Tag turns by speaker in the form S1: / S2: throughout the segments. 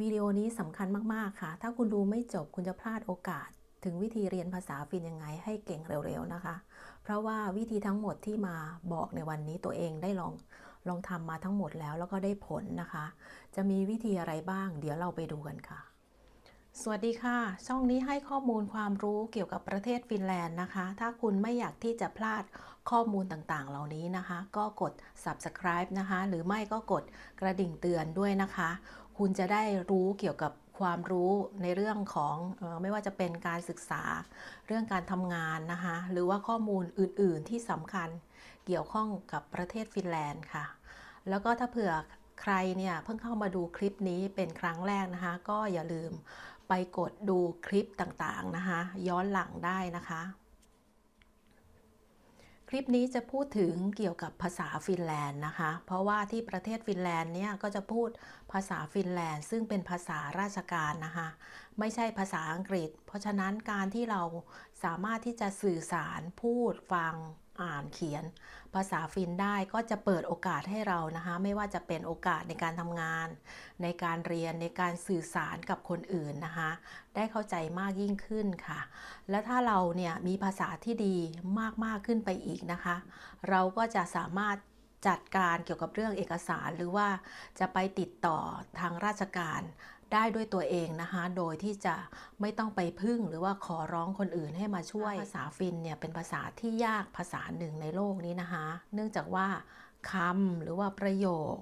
S1: วิดีโอนี้สำคัญมากๆค่ะ ถ้าคุณดูไม่จบคุณจะพลาดโอกาส ถึงวิธีเรียนภาษาฟินยังไงให้เก่งเร็วๆนะคะ เพราะว่าวิธีทั้งหมดที่มาบอกในวันนี้ตัวเองได้ลองลองทำมาทั้งหมดแล้วแล้วก็ได้ผลนะคะ จะมีวิธีอะไรบ้าง เดี๋ยวเราไปดูกันค่ะ สวัสดีค่ะ ช่องนี้ให้ข้อมูลความรู้เกี่ยวกับประเทศฟินแลนด์นะคะ ถ้าคุณไม่อยากที่จะพลาดข้อมูลต่างๆ เหล่านี้นะคะ ก็กด subscribe นะคะ หรือไม่ก็กดกระดิ่งเตือนด้วยนะคะ คุณจะได้รู้เกี่ยวกับความรู้ในเรื่องของไม่ว่าจะเป็นการศึกษาเรื่องการทำงานนะคะหรือว่าข้อมูลอื่น ๆ ที่สำคัญเกี่ยวข้องกับประเทศฟินแลนด์ค่ะ แล้วก็ถ้าเผื่อใครเนี่ยเพิ่งเข้ามาดูคลิปนี้เป็นครั้งแรกนะคะ ก็อย่าลืมไปกดดูคลิปต่าง ๆ นะคะ ย้อนหลังได้นะคะ คลิปนี้จะพูดถึงเกี่ยวกับภาษาฟินแลนด์นะคะ เพราะว่าที่ประเทศฟินแลนด์เนี่ยก็จะพูดภาษาฟินแลนด์ ซึ่งเป็นภาษาราชการนะคะ ไม่ใช่ภาษาอังกฤษ เพราะฉะนั้นการที่เราสามารถที่จะสื่อสารพูดฟัง อ่านเขียน ภาษาฟินได้ก็จะเปิดโอกาสให้เรานะคะ ไม่ว่าจะเป็นโอกาสในการทำงาน ในการเรียนในการสื่อสารกับคนอื่นนะคะ ได้เข้าใจมากยิ่งขึ้นค่ะ และถ้าเราเนี่ยมีภาษาที่ดีมากๆขึ้นไปอีกนะคะ เราก็จะสามารถจัดการเกี่ยวกับเรื่องเอกสารหรือว่าจะไปติดต่อทางราชการ ได้ด้วยตัวเองนะคะ โดยที่จะไม่ต้องไปพึ่งหรือว่าขอร้องคนอื่นให้มาช่วย ภาษาฟินเนี่ยเป็นภาษาที่ยากภาษาหนึ่งในโลกนี้นะคะ เนื่องจากว่าคำหรือว่าประโยค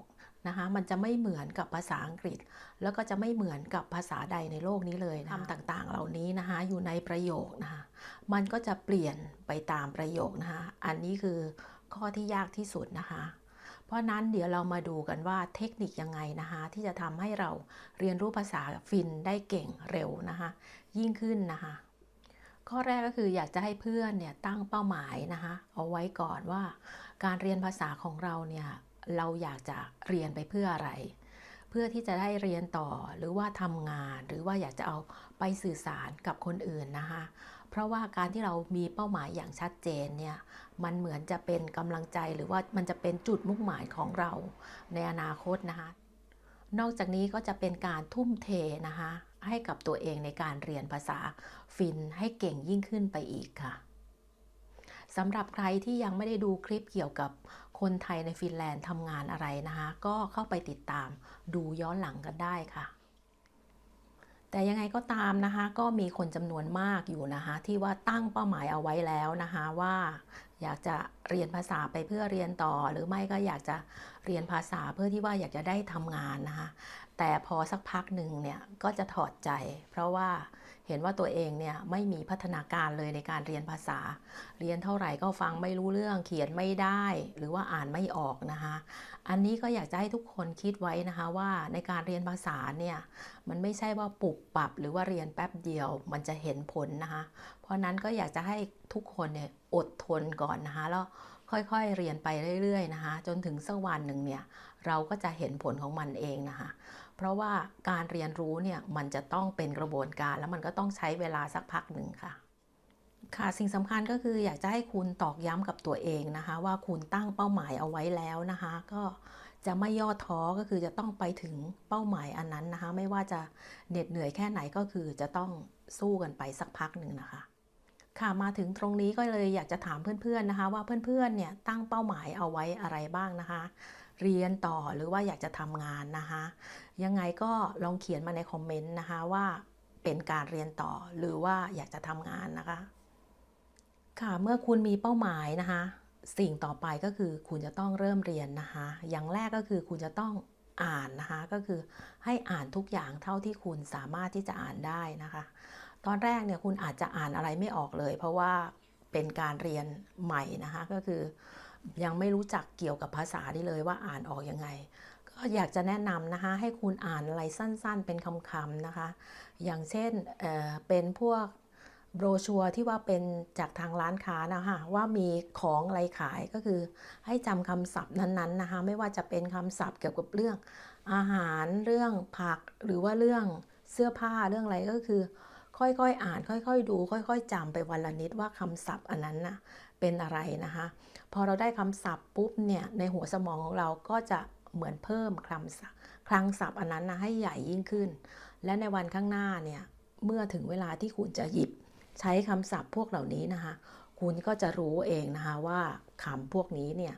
S1: นะคะมันจะไม่เหมือนกับภาษาอังกฤษ แล้วก็จะไม่เหมือนกับภาษาใดในโลกนี้เลยคำต่างๆ เหล่านี้นะคะอยู่ในประโยคนะคะมันก็จะเปลี่ยนไปตามประโยคนะคะอันนี้คือข้อที่ยากที่สุดนะคะเพ ราะนั้นเดี๋ยวเรามาดูกันว่าเทคนิคยังไงนะคะที่จะทำให้เราเรียนรู้ภาษาฟินได้เก่งเร็วนะคะยิ่งขึ้นนะคะข้อแรกก็คืออยากจะให้เพื่อนเนี่ยตั้งเป้าหมายนะคะเอาไว้ก่อนว่า การเรียนภาษาของเราเนี่ยเราอยากจะเรียนไปเพื่ออะไร เพื่อที่จะได้เรียนต่อหรือว่าทำงาน หรือว่าอยากจะเอาไปสื่อสารกับคนอื่นนะคะ เพราะว่าการที่เรามีเป้าหมายอย่างชัดเจนเนี่ยมันเหมือนจะเป็นกำลังใจหรือว่ามันจะเป็นจุดมุ่งหมายของเราในอนาคตนะคะนอกจากนี้ก็จะเป็นการทุ่มเทนะคะให้กับตัวเองในการเรียนภาษาฟินให้เก่งยิ่งขึ้นไปอีกค่ะสำหรับใครที่ยังไม่ได้ดูคลิปเกี่ยวกับคนไทยในฟินแลนด์ทำงานอะไรนะคะ ก็เข้าไปติดตามดูย้อนหลังกันได้ค่ะ แต่ยังไงก็ตามนะคะก็มีคนจำนวนมากอยู่นะคะที่ว่าตั้งเป้าหมายเอาไว้แล้วนะคะว่าอยากจะเรียนภาษาไปเพื่อเรียนต่อ หรือไม่ก็อยากจะเรียนภาษาเพื่อที่ว่าอยากจะได้ทำงานนะคะแต่พอสักพักหนึ่งเนี่ยก็จะถอดใจ เพราะว่า เห็นว่าตัวเองเนี่ยไม่มีพัฒนาการเลยในการเรียนภาษา เรียนเท่าไหร่ก็ฟังไม่รู้เรื่องเขียนไม่ได้ หรือว่าอ่านไม่ออกนะคะ อันนี้ก็อยากจะให้ทุกคนคิดไว้นะคะว่าในการเรียนภาษาเนี่ยมันไม่ใช่ว่าปรับปรับ หรือว่าเรียนแป๊บเดียวมันจะเห็นผลนะคะ เพราะนั้นก็อยากจะให้ทุกคนเนี่ยอดทนก่อนนะคะแล้วค่อยๆเรียนไปเรื่อยๆนะคะ จนถึงสักวันหนึ่งเนี่ยเราก็จะเห็นผลของมันเองนะคะ เพราะว่าการเรียนรู้เนี่ยมันจะต้องเป็นกระบวนการแล้วมันก็ต้องใช้เวลาสักพักหนึ่งค่ะ ค่ะสิ่งสำคัญก็คืออยากจะให้คุณตอกย้ำกับตัวเองนะคะ ว่าคุณตั้งเป้าหมายเอาไว้แล้วนะคะ ก็จะไม่ย่อท้อก็คือจะต้องไปถึงเป้าหมายอันนั้นนะคะ ไม่ว่าจะเหน็ดเหนื่อยแค่ไหนก็คือจะต้องสู้กันไปสักพักหนึ่งนะคะค่ะมาถึงตรงนี้ก็เลยอยากจะถามเพื่อนๆนะคะ ว่าเพื่อนๆเนี่ยตั้งเป้าหมายเอาไว้อะไรบ้างนะคะ เรียนต่อหรือว่าอยากจะทำงานนะคะยังไงก็ลองเขียนมาในคอมเมนต์นะคะว่าเป็นการเรียนต่อหรือว่าอยากจะทำงานนะคะ ค่ะเมื่อคุณมีเป้าหมายนะคะ สิ่งต่อไปก็คือคุณจะต้องเริ่มเรียนนะคะ อย่างแรกก็คือคุณจะต้องอ่านนะคะก็คือให้อ่านทุกอย่างเท่าที่คุณสามารถที่จะอ่านได้นะคะ ตอนแรกเนี่ยคุณอาจจะอ่านอะไรไม่ออกเลย เพราะว่าเป็นการเรียนใหม่นะคะก็คือ ยังไม่รู้จักเกี่ยวกับภาษานี่เลยว่าอ่านออกยังไง ก็อยากจะแนะนำนะคะ ให้คุณอ่านอะไรสั้นๆ เป็นคำๆนะคะ อย่างเช่นเเป็นพวกโบรชัวร์ที่ว่าเป็นจากทางร้านค้านะคะว่ามีของอะไรขายก็คือให้จำคำศัพท์นั้นๆนะคะไม่ว่าจะเป็นคำศัพท์เกี่ยวกับเรื่องอาหารเรื่องผักหรือว่าเรื่องเสื้อผ้าเรื่องอะไรก็คือ ค่อยๆ อ่าน ค่อย ๆ ดู ค่อย ๆจำไปวันละนิดว่าคำศัพท์อันนั้นนะ เป็นอะไรนะคะ พอเราได้คำศัพท์ปุ๊บเนี่ยในหัวสมองของเราก็จะเหมือนเพิ่มคำศัพท์คลังศัพท์อันนั้นนะให้ใหญ่ยิ่งขึ้น และในวันข้างหน้าเนี่ยเมื่อถึงเวลาที่คุณจะหยิบ ใช้คำศัพท์พวกเหล่านี้นะคะ คุณก็จะรู้เองนะคะว่าคำพวกนี้เนี่ย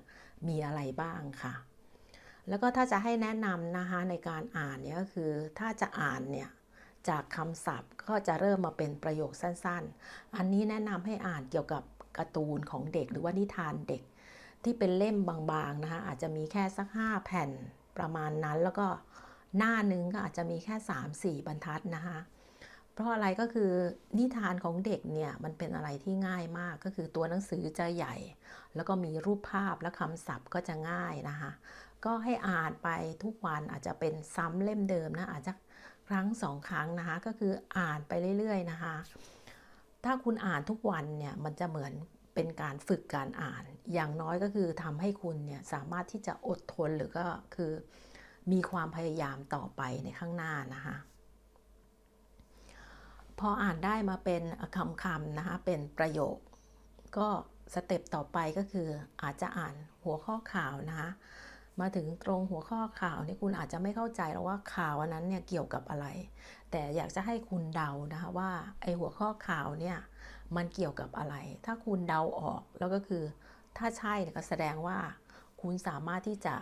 S1: มีอะไรบ้างค่ะ แล้วก็ถ้าจะให้แนะนำนะคะในการอ่านเนี่ยก็คือถ้าจะอ่านเนี่ยจากคำศัพท์ก็จะเริ่มมาเป็นประโยคสั้นๆ อันนี้แนะนำให้อ่านเกี่ยวกับ การ์ตูนของเด็กหรือว่านิทานเด็ก ที่เป็นเล่มบางๆนะคะอาจจะมีแค่สัก 5 แผ่นประมาณนั้นแล้วก็หน้านึงก็อาจจะมีแค่ 3-4 บรรทัดนะคะเพราะอะไรก็คือนิทานของเด็กเนี่ยมันเป็นอะไรที่ง่ายมากก็คือตัวหนังสือจะใหญ่ แล้วก็มีรูปภาพและคำศัพท์ก็จะง่ายนะคะก็ให้อ่านไปทุกวันอาจจะเป็นซ้ำเล่มเดิมนะอาจจะครั้งสองครั้งนะคะก็คืออ่านไปเรื่อยๆนะคะ ถ้าคุณอ่านทุกวันเนี่ยมันจะเหมือนเป็นการฝึกการอ่าน อย่างน้อยก็คือทำให้คุณเนี่ยสามารถที่จะอดทนหรือก็คือมีความพยายามต่อไปในข้างหน้านะคะพออ่านได้มาเป็นคำๆนะคะเป็นประโยค ก็สเต็ปต่อไปก็คืออาจจะอ่านหัวข้อข่าวนะคะมาถึงตรงหัวข้อข่าวนี่คุณอาจจะไม่เข้าใจแล้วว่าข่าวอันนั้นเนี่ยเกี่ยวกับอะไรแต่อยากจะให้คุณเดานะคะว่าไอหัวข้อข่าวเนี่ยมันเกี่ยวกับอะไร ถ้าคุณเดาออกแล้วก็คือ ถ้าใช่ก็แสดงว่าคุณสามารถที่จะ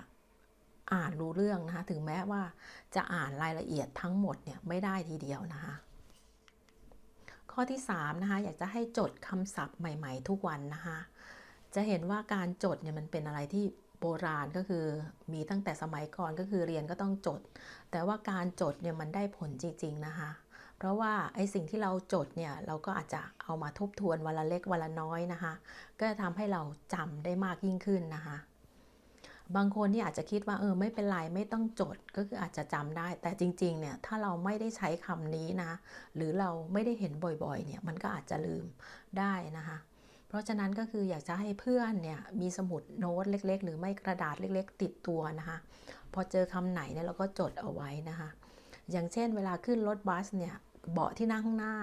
S1: อ่านรู้เรื่องนะคะถึงแม้ว่าจะอ่านรายละเอียดทั้งหมดเนี่ยไม่ได้ทีเดียวนะคะข้อที่3นะคะอยากจะให้จดคำศัพท์ใหม่ ๆ ทุกวันนะคะจะเห็นว่าการจดเนี่ยมันเป็นอะไรที่ โบราณก็คือมีตั้งแต่สมัยก่อนก็คือเรียนก็ต้องจด แต่ว่าการจดเนี่ยมันได้ผลจริง ๆ นะคะ เพราะว่าไอ้สิ่งที่เราจดเนี่ยเราก็อาจจะเอามาทบทวนวันละเล็กวันละน้อยนะคะ ก็จะทำให้เราจำได้มากยิ่งขึ้นนะคะบางคนที่อาจจะคิดว่าเออไม่เป็นไรไม่ต้องจดก็คืออาจจะจำได้ แต่จริงๆเนี่ยถ้าเราไม่ได้ใช้คำนี้นะ หรือเราไม่ได้เห็นบ่อยๆเนี่ยมันก็อาจจะลืมได้นะคะ ราะฉะนั้นก็คืออยากจะให้เพื่อนเนี่ยมีสมุดโน้ตเล็ก ๆ หรือไม่กระดาษเล็ก ๆ ติดตัวนะคะ พอเจอคำไหนเนี่ยเราก็จดเอาไว้นะคะ อย่างเช่นเวลาขึ้นรถบัสเนี่ยเบาะที่นั่งข้างหน้า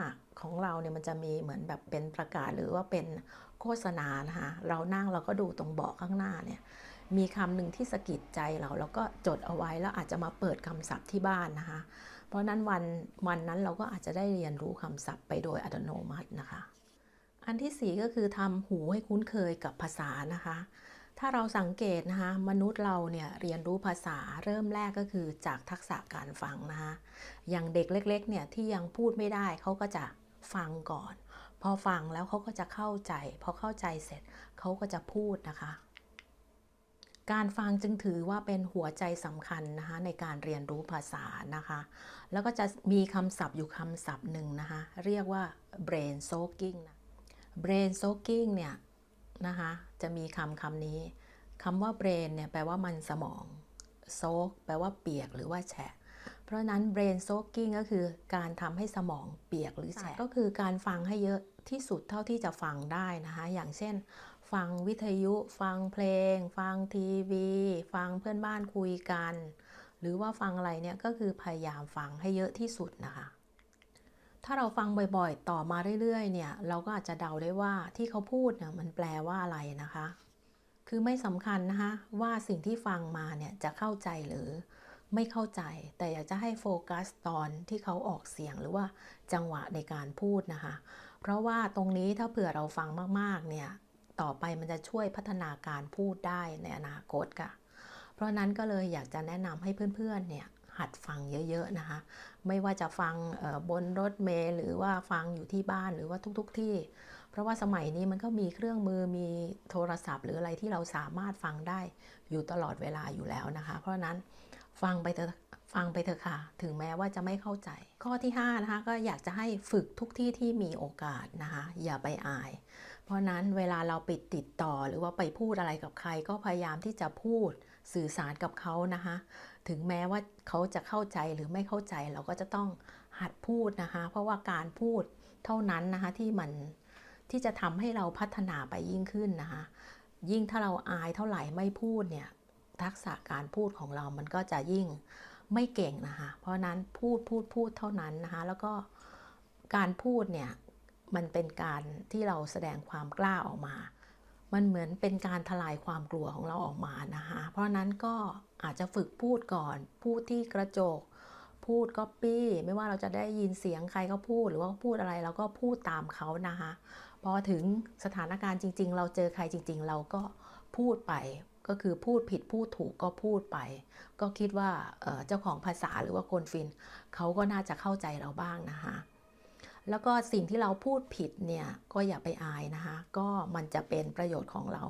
S1: ของเราเนี่ยมันจะมีเหมือนแบบเป็นประกาศหรือว่าเป็นโฆษณานะคะเรานั่งเราก็ดูตรงเบาะข้างหน้าเนี่ยมีคำหนึ่งที่สะกิดใจเราเราก็จดเอาไว้แล้วอาจจะมาเปิดคำศัพท์ที่บ้านนะคะ เพราะนั้นวันวันนั้นเราก็อาจจะได้เรียนรู้คำศัพท์ไปโดยอัตโนมัตินะคะ อันที่ 4 ก็คือทำหูให้คุ้นเคยกับภาษานะคะ ถ้าเราสังเกตนะคะ มนุษย์เราเนี่ยเรียนรู้ภาษาเริ่มแรกก็คือจากทักษะการฟังนะคะอย่างเด็กเล็ก ๆ เนี่ยที่ยังพูดไม่ได้เขาก็จะฟังก่อน พอฟังแล้วเขาก็จะเข้าใจ พอเข้าใจเสร็จเขาก็จะพูดนะคะ การฟังจึงถือว่าเป็นหัวใจสำคัญนะคะในการเรียนรู้ภาษานะคะ แล้วก็จะมีคำศัพท์อยู่คำศัพท์หนึ่งนะคะ เรียกว่า brain soaking นะ brain soaking เนี่ยนะคะจะมีคำคำนี้คำว่า brain เนี่ยแปลว่ามันสมอง soak แปลว่าเปียกหรือว่าแฉะ เพราะนั้น brain soaking ก็คือการทำให้สมองเปียกหรือแฉะ ก็คือการฟังให้เยอะที่สุดเท่าที่จะฟังได้นะคะอย่างเช่น ฟังวิทยุ ฟังเพลง ฟังทีวี ฟังเพื่อนบ้านคุยกัน หรือว่าฟังอะไรเนี่ยก็คือพยายามฟังให้เยอะที่สุดนะคะ ถ้าเราฟังบ่อยๆ ต่อมาเรื่อยๆ เนี่ย เราก็อาจจะเดาได้ว่าที่เขาพูดเนี่ยมันแปลว่าอะไรนะคะ คือไม่สำคัญนะคะว่าสิ่งที่ฟังมาเนี่ยจะเข้าใจหรือไม่เข้าใจ แต่อยากจะให้โฟกัสตอนที่เขาออกเสียงหรือว่าจังหวะในการพูดนะคะ เพราะว่าตรงนี้ถ้าเผื่อเราฟังมากๆ เนี่ย ต่อไปมันจะช่วยพัฒนาการพูดได้ในอนาคตค่ะ เพราะนั้นก็เลยอยากจะแนะนำให้เพื่อนๆ เนี่ย หัดฟังเยอะ ๆ นะคะ ไม่ว่าจะฟังบนรถเมล์หรือว่าฟังอยู่ที่บ้านหรือว่าทุกๆทที่ เพราะว่าสมัยนี้มันก็มีเครื่องมือมีโทรศัพท์ หรืออะไรที่เราสามารถฟังได้อยู่ตลอดเวลาอยู่แล้วนะคะ เพราะนั้นฟังไปเถอะฟังไปเถอะค่ะ ถึงแม้ว่าจะไม่เข้าใจ ข้อที่5นะคะก็อยากจะให้ฝึกทุกที่ที่มีโอกาสนะคะ อย่าไปอาย เพราะนั้นเวลาเราปิดติดต่อหรือว่าไปพูดอะไรกับใคร ก็พยายามที่จะพูดสื่อสารกับเขานะคะ ถึงแม้ว่าเขาจะเข้าใจหรือไม่เข้าใจเราก็จะต้องหัดพูดนะคะ เพราะว่าการพูดเท่านั้นนะคะที่มันที่จะทำให้เราพัฒนาไปยิ่งขึ้นนะคะ ยิ่งถ้าเราอายเท่าไหร่ไม่พูดเนี่ยทักษะการพูดของเรามันก็จะยิ่งไม่เก่งนะคะ เพราะนั้นพูดพูดพูดเท่านั้นนะคะ แล้วก็การพูดเนี่ยมันเป็นการที่เราแสดงความกล้าออกมา มันเหมือนเป็นการทลายความกลัวของเราออกมานะคะ เพราะนั้นก็อาจจะฝึกพูดก่อน พูดที่กระจก พูดก๊อปปี้ไม่ว่าเราจะได้ยินเสียงใครก็พูดหรือว่าพูดอะไรเราก็พูดตามเขานะคะพอถึงสถานการณ์จริง ๆ เราเจอใครจริง ๆ เราก็พูดไปก็คือพูดผิดพูดถูกก็พูดไป ก็คิดว่าเอ่อเจ้าของภาษาหรือว่าคนฟินเขาก็น่าจะเข้าใจเราบ้างนะคะ แล้วก็สิ่งที่เราพูดผิดเนี่ยก็อย่าไปอายนะคะ ก็มันจะเป็นประโยชน์ของเรา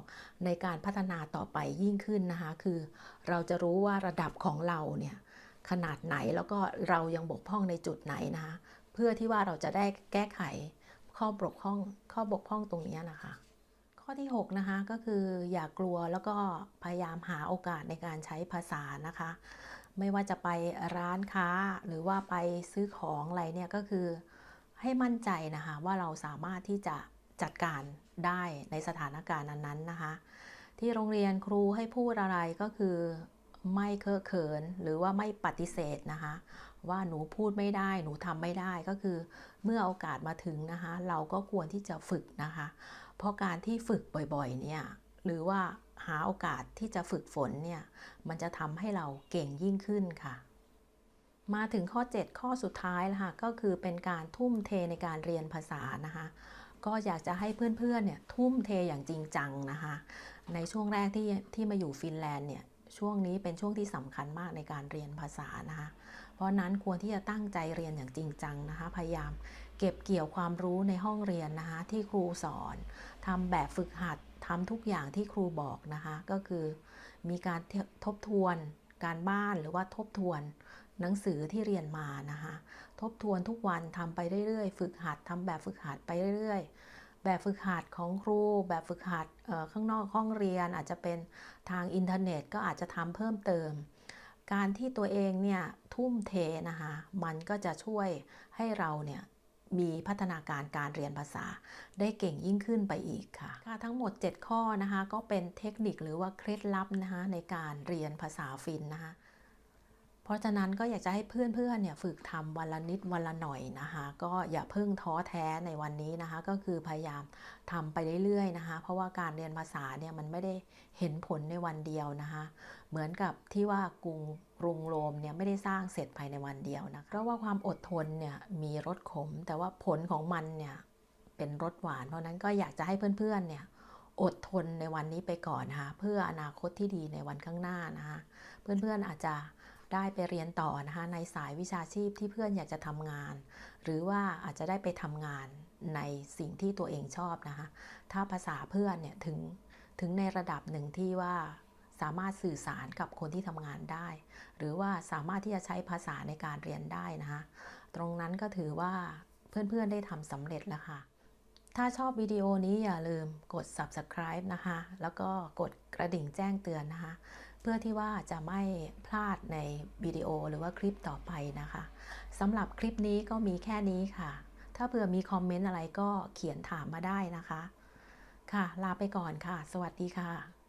S1: ในการพัฒนาต่อไปยิ่งขึ้นนะคะ คือเราจะรู้ว่าระดับของเราเนี่ยขนาดไหนแล้วก็เรายังบกพร่องในจุดไหนนะคะเพื่อที่ว่าเราจะได้แก้ไขข้อบกพร่องข้อบกพร่องตรงนี้นะคะ ข้อที่ 6 นะคะก็คืออย่ากลัวแล้วก็พยายามหาโอกาสในการใช้ภาษานะคะ ไม่ว่าจะไปร้านค้าหรือว่าไปซื้อของอะไรเนี่ยก็คือ ให้มั่นใจนะคะว่าเราสามารถที่จะจัดการได้ในสถานการณ์นั้นๆนะคะ ที่โรงเรียนครูให้พูดอะไรก็คือไม่เคอะเขินหรือว่าไม่ปฏิเสธนะคะ ว่าหนูพูดไม่ได้หนูทำไม่ได้ก็คือเมื่อโอกาสมาถึงนะคะ เราก็ควรที่จะฝึกนะคะ เพราะการที่ฝึกบ่อยๆเนี่ยหรือว่าหาโอกาสที่จะฝึกฝนเนี่ยมันจะทำให้เราเก่งยิ่งขึ้นค่ะ มาถึงข้อ 7 ข้อสุดท้ายแล้วค่ะก็คือเป็นการทุ่มเทในการเรียนภาษานะคะก็อยากจะให้เพื่อนๆเนี่ยทุ่มเทอย่างจริงจังนะคะในช่วงแรกที่ที่มาอยู่ฟินแลนด์เนี่ยช่วงนี้เป็นช่วงที่สำคัญมากในการเรียนภาษานะคะ เพราะนั้นควรที่จะตั้งใจเรียนอย่างจริงจังนะคะ พยายามเก็บเกี่ยวความรู้ในห้องเรียนนะคะ ที่ครูสอนทำแบบฝึกหัดทำทุกอย่างที่ครูบอกนะคะ ก็คือมีการทบทวนการบ้านหรือว่าทบทวน หนังสือที่เรียนมานะคะทบทวนทุกวันทำไปเรื่อยๆ ฝึกหัดทำแบบฝึกหัดไปเรื่อยๆ แบบฝึกหัดของครู แบบฝึกหัดข้างนอกห้องเรียนอาจจะเป็นทางอินเทอร์เน็ตก็อาจจะทำเพิ่มเติม การที่ตัวเองเนี่ยทุ่มเทนะคะมันก็จะช่วยให้เราเนี่ยมีพัฒนาการการเรียนภาษาได้เก่งยิ่งขึ้นไปอีกค่ะค่ะ ทั้งหมด 7 ข้อนะคะ ก็เป็นเทคนิคหรือว่าเคล็ดลับนะคะในการเรียนภาษาฟินนะคะ เพราะฉะนั้นก็อยากจะให้เพื่อนๆเนี่ยฝึกทำวันละนิดวันละหน่อยนะคะ ก็อย่าเพิ่งท้อแท้ในวันนี้นะคะ ก็คือพยายามทำไปเรื่อยๆนะคะ เพราะว่าการเรียนภาษาเนี่ยมันไม่ได้เห็นผลในวันเดียวนะคะ เหมือนกับที่ว่ากรุงกรุงโรมเนี่ยไม่ได้สร้างเสร็จภายในวันเดียวนะเพราะว่าความอดทนเนี่ยมีรสขม แต่ว่าผลของมันเนี่ยเป็นรสหวาน เพราะนั้นก็อยากจะให้เพื่อนๆเนี่ยอดทนในวันนี้ไปก่อนนะคะเพื่ออนาคตที่ดีในวันข้างหน้านะคะเพื่อนๆอาจจะ ได้ไปเรียนต่อนะคะในสายวิชาชีพที่เพื่อนอยากจะทำงาน หรือว่าอาจจะได้ไปทำงานในสิ่งที่ตัวเองชอบนะคะ ถ้าภาษาเพื่อนเนี่ยถึงถึงในระดับหนึ่งที่ว่าสามารถสื่อสารกับคนที่ทำงานได้ หรือว่าสามารถที่จะใช้ภาษาในการเรียนได้นะคะ ตรงนั้นก็ถือว่าเพื่อนๆได้ทำสำเร็จแล้วค่ะ ถ้าชอบวิดีโอนี้อย่าลืมกด subscribe นะคะ แล้วก็กดกระดิ่งแจ้งเตือนนะคะ เพื่อที่ว่าจะไม่พลาดในวิดีโอหรือว่าคลิปต่อไปนะคะสำหรับคลิปนี้ก็มีแค่นี้ค่ะ ถ้าเผื่อมีคอมเมนต์อะไรก็เขียนถามมาได้นะคะ ค่ะ ลาไปก่อนค่ะ สวัสดีค่ะ